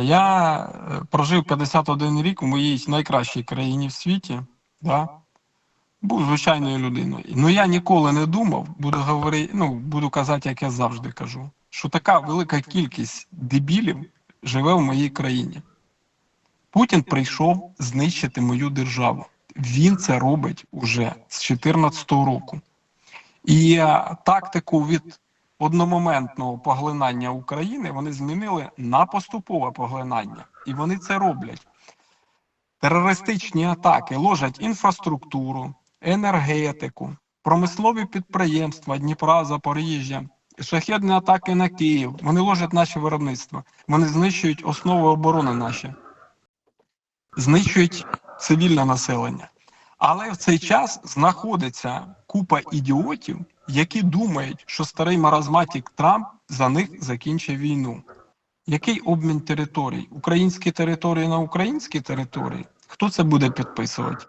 Я е, прожив 51 рік у моїй найкращій країні в світі. Да? Був звичайною людиною. Ну я ніколи не думав, буду говорити, ну буду казати, як я завжди кажу, що така велика кількість дебілів живе в моїй країні. Путін прийшов знищити мою державу. Він це робить уже з 2014 року. І е, тактику від одномоментного поглинання України вони змінили на поступове поглинання. І вони це роблять. Терористичні атаки ложать інфраструктуру, енергетику, промислові підприємства Дніпра, Запоріжжя, шахедні атаки на Київ. Вони ложать наші виробництва. Вони знищують основи оборони наші, знищують цивільне населення. Але в цей час знаходиться купа ідіотів, які думають, що старий маразматік Трамп за них закінчить війну. Який обмін територій? Українські території на українські території? Хто це буде підписувати?